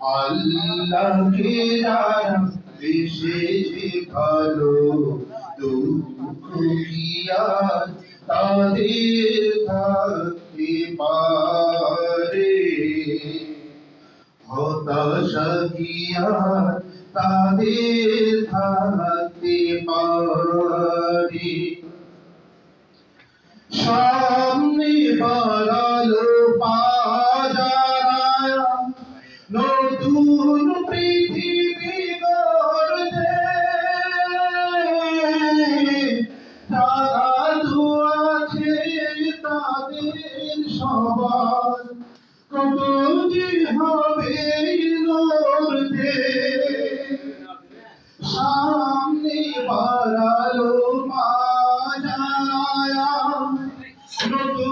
আল্লাহকে যারা বেশেছে ভালো দুঃখ কি তাদের থাকতে পারে। হতাশা কি সামনে নতুন পৃথিবী গড়তে তারা আছে তাদের সবার হবে লড়তে সামনে বাড়ালো মাজায়া নতুন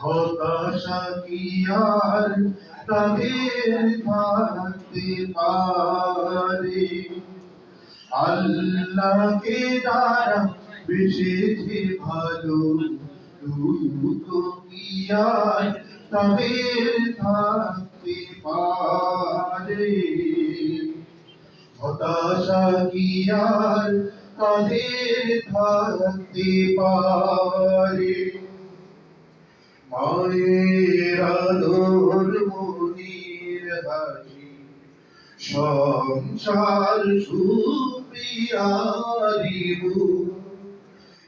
হতাশা কি আর তাদের থাকতে পারে? আল্লাহকে দ্বারা বেশেছে ভালো দুঃখ কি আর তাদের থাকতে পারে? হতাশা কি থাকতে পারে? মায়ের আলোর মনির হাসি, সংসার সুপিয়ারিবু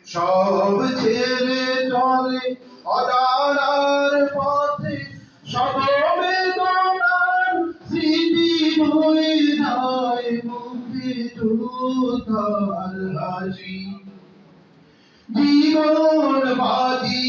সব ছেড়ে চলে অদারার পথে সদমে দোনার স্মৃতি বয়ে যায় মুখে যোদ্ধার হাসি। জীবন বাজি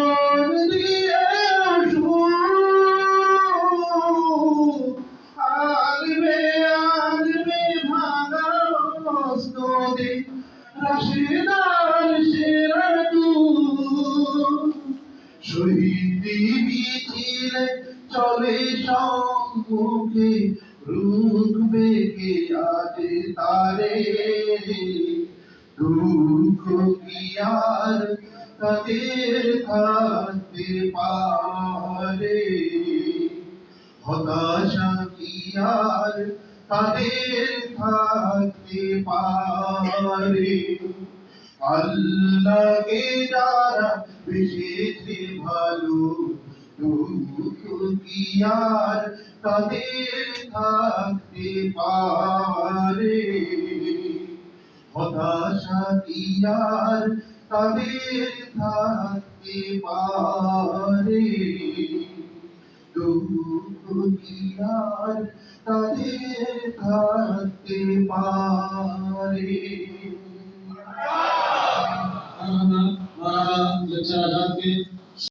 চলে সম্মুখে রুখবে কে আজ তারে। দুঃখ কি আর তাদের থাকতে পারে? হতাশা কি আর তাদের থাকতে পারে? আল্লাহকে যারা বেশেছে ভালো আর তাদের থাকতে পারে হতাশা কি আর তাদের থাকতে পারে তাদের থাকতে পারে আমরা